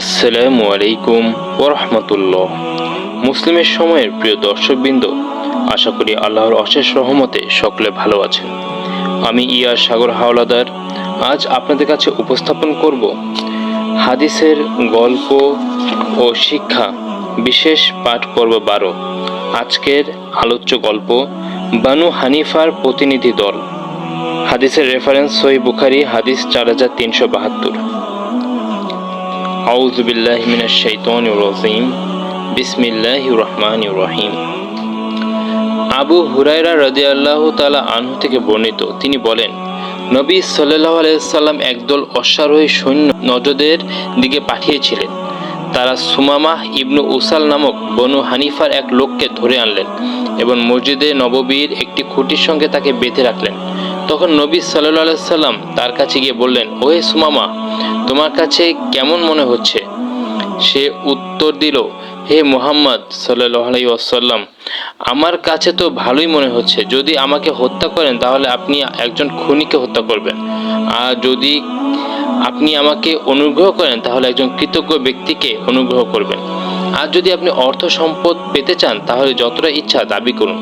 আসসালামু আলাইকুম ওরহমতুল্লাহ। মুসলিমের সময়ের প্রিয় দর্শকবৃন্দ, আশা করি আল্লাহর অশেষ রহমতে সকলে ভালো আছেন। আমি ইয়া সাগর হাওলাদার, আজ আপনাদের কাছে উপস্থাপন করব হাদিসের গল্প ও শিক্ষা, বিশেষ পাঠ পর্ব বারো। আজকের আলোচ্য গল্প বানু হানিফার প্রতিনিধি দল। হাদিসের রেফারেন্স সই বুখারি, হাদিস চার হাজার তিনশো বাহাত্তর। আবু হুরায়রা রাদিয়াল্লাহু তাআলা আনহু থেকে বর্ণিত, তিনি বলেন, নবী সাল্লাল্লাহু আলাইহি সাল্লাম একদল অশ্বারোহী সৈন্য নজদের দিকে পাঠিয়েছিলেন। তারা সুমামাহ ইবনু উসাল নামক বনু হানিফার এক লোককে ধরে আনলেন এবং মসজিদে নববীর একটি খুঁটির সঙ্গে তাকে বেঁধে রাখলেন। তখন নবী আলাইহি সাল্লাম তার কাছে গিয়ে বললেন, ওহে সুমামা তোমার কাছে কেমন মনে হচ্ছে? সে উত্তর দিল, হে মোহাম্মদ আলাইহি ওয়াসাল্লাম, আমার কাছে তো ভালোই মনে হচ্ছে। যদি আমাকে হত্যা করেন, তাহলে আপনি একজন খুনিকে হত্যা করবেন। আর যদি আপনি আমাকে অনুগ্রহ করেন, তাহলে একজন কৃতজ্ঞ ব্যক্তিকে অনুগ্রহ করবেন। আর যদি আপনি অর্থ সম্পদ পেতে চান, তাহলে যতটা ইচ্ছা দাবি করুন।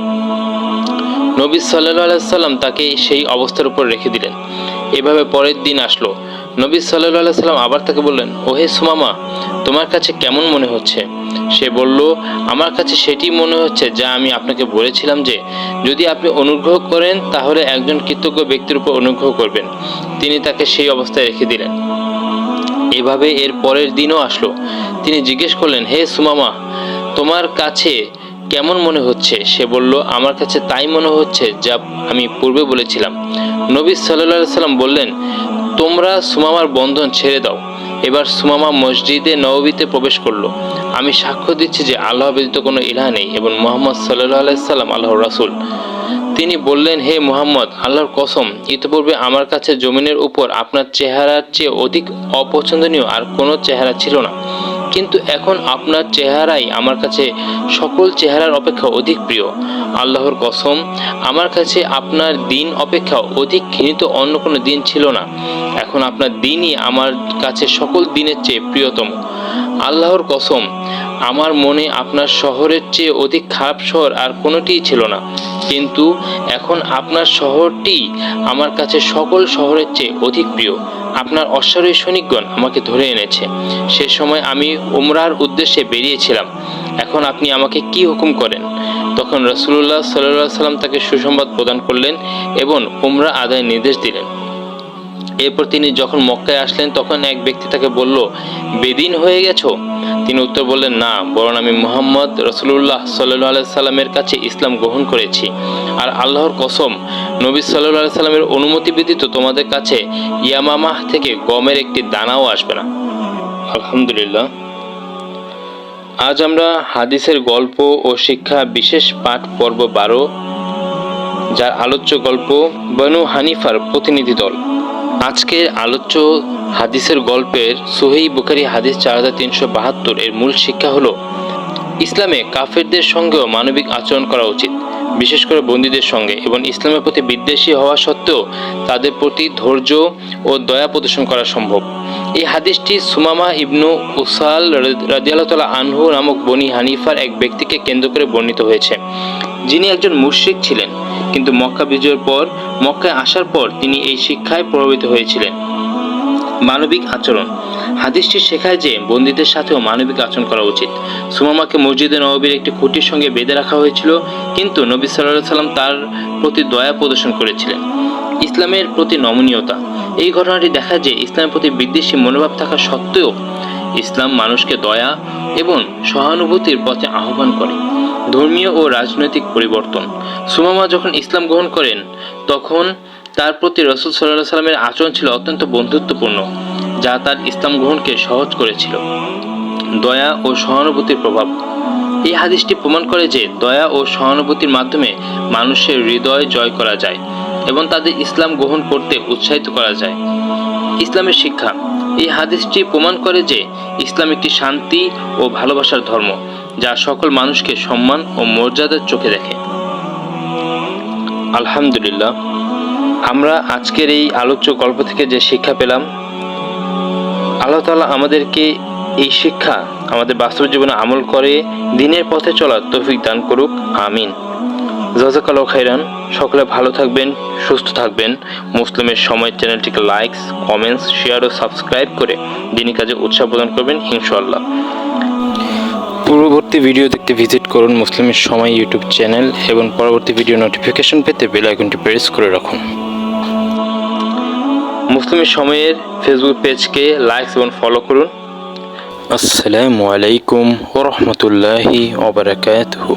নবী সাল্লাহ সাল্লাম তাকে সেই অবস্থার উপর রেখে দিলেন। এভাবে পরের দিন আসলো। নবী সাল্লাহ সাল্লাম আবার তাকে বললেন, ওহে সুমামা, তোমার কাছে কেমন মনে হচ্ছে? সে বলল, আমার কাছে সেটি মনে হচ্ছে যা আমি আপনাকে বলেছিলাম যে, যদি আপনি অনুগ্রহ করেন, তাহলে একজন কৃতজ্ঞ ব্যক্তির উপর অনুগ্রহ করবেন। তিনি তাকে সেই অবস্থায় রেখে দিলেন। এভাবে এর পরের দিনও আসলো। তিনি জিজ্ঞেস করলেন, হে সুমামা, তোমার কাছে কেমন মনে হচ্ছে? সে বলল, আমার কাছে তাই মনে হচ্ছে যা আমি পূর্বে বলেছিলাম। নবী সাল্লাহ সাল্লাম বললেন তোমরা সুমামার বন্ধন ছেড়ে দাও। এবার সুমামা মসজিদে নববীতে প্রবেশ করল। আমি সাক্ষ্য দিচ্ছি যে আল্লাহ ব্যতীত কোনো ইলাহ নেই এবং মোহাম্মদ সাল্লাহ আলাইসাল্লাম আল্লাহ রাসুল। তিনি বললেন, হে মোহাম্মদ, আল্লাহর কসম, ইতিপূর্বে আমার কাছে জমিনের উপর আপনার চেহারার চেয়ে অধিক অপছন্দনীয় আর কোনো চেহারা ছিল না। কিন্তু এখন আপনার চেহারাই আমার কাছে সকল চেহারার অপেক্ষা অধিক প্রিয়। আল্লাহর কসম, আমার কাছে আপনার দিন অপেক্ষা অধিক ঘৃণিত অন্য কোনো দিন ছিল না। এখন আপনার দিনই আমার কাছে সকল দিনের চেয়ে প্রিয়তম। আল্লাহর কসম, আমার মনে আপনার শহরের চেয়ে অধিক খারাপ শহর আর কোনোটিই ছিল না। কিন্তু এখন আপনার শহরটি আমার কাছে সকল শহরের চেয়ে অধিক প্রিয়। আপনার অশ্বারোহী সৈনিকগণ আমাকে ধরে এনেছে। সে সময় আমি উমরার উদ্দেশ্যে বেরিয়েছিলাম। এখন আপনি আমাকে কি হুকুম করেন? তখন রসুল্লাহ সাল্লাহ সাল্লাম তাকে সুসংবাদ প্রদান করলেন এবং উমরা আদায়ের নির্দেশ দিলেন। এরপর তিনি যখন মক্কায় আসলেন, তখন এক ব্যক্তি তাকে বলল, বেদিন হয়ে গেছো? তিনি উত্তর বললেন, না, বরং আমি মোহাম্মদ রসুল্লাহ সাল্লাহ সাল্লামের কাছে ইসলাম গ্রহণ করেছি। আর আল্লাহর কসম, নবী সাল্লাহ সাল্লামের অনুমতি ব্যতীত তোমাদের কাছে ইয়ামামাহ থেকে গমের একটি দানাও আসবে না। আলহামদুলিল্লাহ। আজ আমরা হাদিসের গল্প ও শিক্ষা বিশেষ পাঠ পর্ব বারো, যার আলোচ্য গল্প বনু হানিফার প্রতিনিধি দল। আজকের আলোচ্য হাদিসের গল্পের সোহেই বুখারি হাদিস চার হাজার তিনশো বাহাত্তর এর মূল শিক্ষা হলো, ইসলামে কাফেরদের সঙ্গেও মানবিক আচরণ করা উচিত, বিশেষ করে বন্দীদের সঙ্গে এবং ইসলামের প্রতি বিদ্বেষী হওয়া সত্ত্বেও তাদের প্রতি ধৈর্য ও দয়া প্রদর্শন করা সম্ভব। এই হাদিসটি সুমামা ইবনু উসাল রাজিয়াল্লাহ আনহু নামক বনি হানিফার এক ব্যক্তিকে কেন্দ্র করে বর্ণিত হয়েছে, যিনি একজন মুশরিক ছিলেন। কিন্তু মক্কা বিজয়ের পর, মক্কায় আসার পর তিনি এই শিক্ষায় প্রভাবিত হয়েছিলেন। মানবিক আচরণ। হাদিসটি শেখায় যে বন্দীদের সাথেও মানবিক আচরণ করা উচিত। সুমামাকে মসজিদে নববীর একটি খুঁটির সঙ্গে বেঁধে রাখা হয়েছিল, কিন্তু নবী সাল্লাহ সাল্লাম তার প্রতি দয়া প্রদর্শন করেছিলেন। ইসলামের প্রতি নমনীয়তা। এই ঘটনাটি দেখা যে ইসলামের প্রতি বিদ্বেষী মনোভাব থাকা সত্ত্বেও ইসলাম মানুষকে দয়া এবং সহানুভূতির পথে আহ্বান করে। ধর্মীয় ও রাজনৈতিক পরিবর্তন। সুমামা যখন ইসলাম গ্রহণ করেন, তখন তার প্রতি রসুল সাল্লাহ সাল্লামের আচরণ ছিল অত্যন্ত বন্ধুত্বপূর্ণ, যা তার ইসলাম গ্রহণকে সহজ করেছিল। দয়া ও সহানুভূতির প্রভাব। এই হাদিসটি প্রমাণ করে যে দয়া ও সহানুভূতির মাধ্যমে মানুষের হৃদয় জয় করা যায় এবং তাদের ইসলাম গ্রহণ করতে উৎসাহিত করা যায়। ইসলামের শিক্ষা। এই হাদিসটি প্রমাণ করে যে ইসলাম একটি শান্তি ও ভালোবাসার ধর্ম। যা সকল মানুষকে সম্মান ও মর্যাদার চোখে দেখে। আলহামদুলিল্লাহ, আমরা আজকের এই আলোচ্য গল্প থেকে যে শিক্ষা পেলাম, আল্লাহ তাআলা আমাদেরকে এই শিক্ষা আমাদের বাস্তব জীবনে আমল করে দিনের পথে চলার তৌফিক দান করুক, আমিন। জাজাকাল্লাহ খাইরান, সকলে ভালো থাকবেন, সুস্থ থাকবেন। মুসলিমের সময় চ্যানেলটিকে লাইকস কমেন্টস শেয়ার ও সাবস্ক্রাইব করে দিনী কাজে উৎসাহ প্রদান করবেন ইনশাল্লাহ পূর্ববর্তী ভিডিও দেখতে ভিজিট করুন মুসলিমের সময় ইউটিউব চ্যানেল এবং পরবর্তী ভিডিও নোটিফিকেশন পেতে বেল আইকনটি প্রেস করে রাখুন। মুসলিমের সময়ের ফেসবুক পেজকে লাইক এবং ফলো করুন। আসসালামু আলাইকুম ওরহমতুল্লাহি ওবরাকাতুহু